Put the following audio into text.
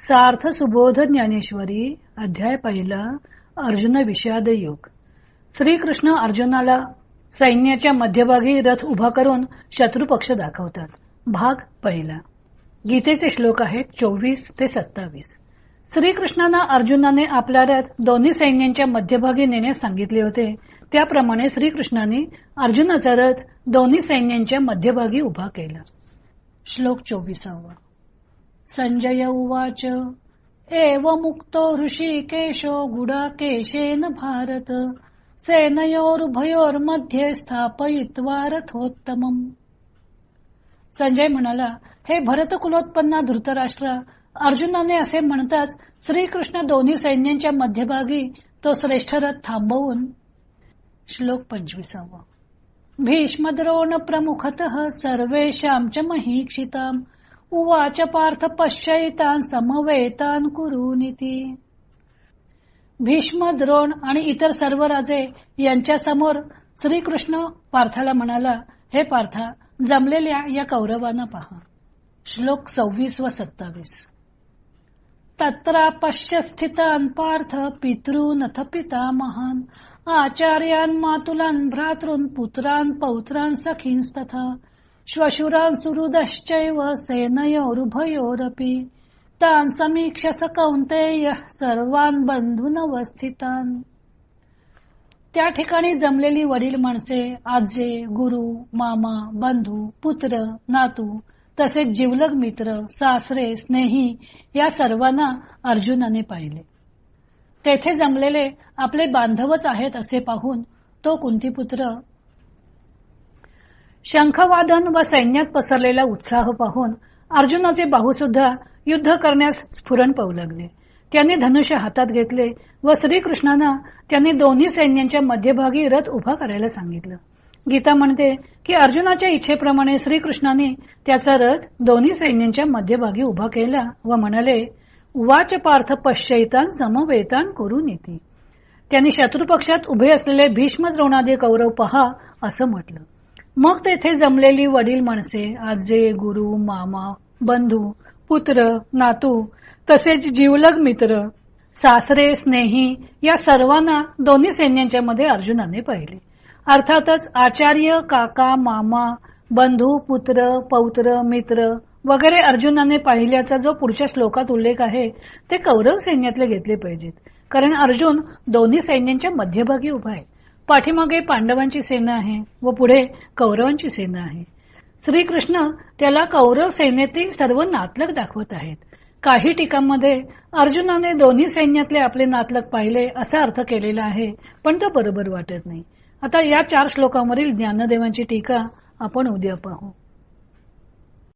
सार्थ सुबोध ज्ञानेश्वरी अध्याय पहिला अर्जुन विषाद योग. श्रीकृष्ण अर्जुनाला सैन्याच्या मध्यभागी रथ उभा करून शत्रू पक्ष दाखवतात. भाग पहिला. गीतेचे श्लोक आहेत चोवीस ते सत्तावीस. श्रीकृष्णांना अर्जुनाने आपला रथ दोन्ही सैन्यांच्या मध्यभागी नेण्यास सांगितले होते. त्याप्रमाणे श्रीकृष्णाने अर्जुनाचा रथ दोन्ही सैन्यांच्या मध्यभागी उभा केला. श्लोक चोवीसावा. संजय उवाच. एव मुक्तो ऋषिकेशो गुडाकेशेन भारत. सेनयोरुभयोर्मध्ये स्थापयित्वा रथोत्तमम् संजय म्हणाला हे भरत कुलोत्पन्ना धृतराष्ट्र अर्जुनाने असे म्हणताच श्रीकृष्ण दोन्ही सैन्यांच्या मध्यभागी तो श्रेष्ठ रथ थांबवून. श्लोक पंचवीसावा. भीष्मद्रोण प्रमुखत सर्वेशां च महीक्षिताम्. उवाच पार्थ पश्चैतान समवेतान कुरुनिती. भीष्म द्रोण आणि इतर सर्व राजे यांच्या समोर श्रीकृष्ण पार्थाला म्हणाला हे पार्था जमलेल्या या कौरवांना पहा. श्लोक सव्वीस व सत्तावीस. तत्रा पश्य स्थितान पार्थ पितृनथ पिता महान आचार्यान मातुलान भ्रातृन पुत्रान पौत्रान सखींस्तथा सुहृदश्चैव सेनयोरुभयोरपि। तान समीक्षस कौंतेय सर्वान बंधूनवस्थितान त्या ठिकाणी जमलेली वडील माणसे आजे गुरु मामा बंधू पुत्र नातू तसेच जिवलग मित्र सासरे स्नेही या सर्वांना अर्जुनाने पाहिले. तेथे जमलेले आपले बांधवच आहेत असे पाहून तो कुंतीपुत्र शंखवादन व सैन्यात पसरलेला उत्साह पाहून अर्जुनाचे बाहूसुद्धा युद्ध करण्यास स्फुरण पाहू लागले त्यांनी धनुष्य हातात घेतले व श्रीकृष्णांना त्यांनी दोन्ही सैन्यांच्या मध्यभागी रथ उभा करायला सांगितलं. गीता म्हणते की अर्जुनाच्या इच्छेप्रमाणे श्रीकृष्णाने त्याचा रथ दोन्ही सैन्यांच्या मध्यभागी उभा केला व म्हणाले वाच पार्थ पश्चैतान समवेतान करून येते त्यांनी शत्रुपक्षात उभे असलेले भीष्म द्रोणादी कौरव पहा असं म्हटलं. मग तेथे जमलेली वडील माणसे आजे गुरु मामा बंधू पुत्र नातू तसेच जीवलग मित्र सासरे स्नेही या सर्वांना दोन्ही सैन्यांच्या मध्ये अर्जुनाने पाहिले. अर्थातच आचार्य काका मामा बंधू पुत्र पौत्र मित्र वगैरे अर्जुनाने पाहिल्याचा जो पुढच्या श्लोकात उल्लेख आहे ते कौरव सैन्यातले घेतले पाहिजेत. कारण अर्जुन दोन्ही सैन्यांच्या मध्यभागी उभा आहे. पाठीमागे पांडवांची सेना आहे व पुढे कौरवांची सेना आहे. श्रीकृष्ण त्याला कौरव सेनेतील सर्व नातलग दाखवत आहेत. काही टीकांमध्ये अर्जुनाने दोन्ही सैन्यातले आपले नातलग पाहिले असा अर्थ केलेला आहे पण तो बरोबर वाटत नाही. आता या चार श्लोकांवरील ज्ञानदेवांची टीका आपण उद्या पाहू.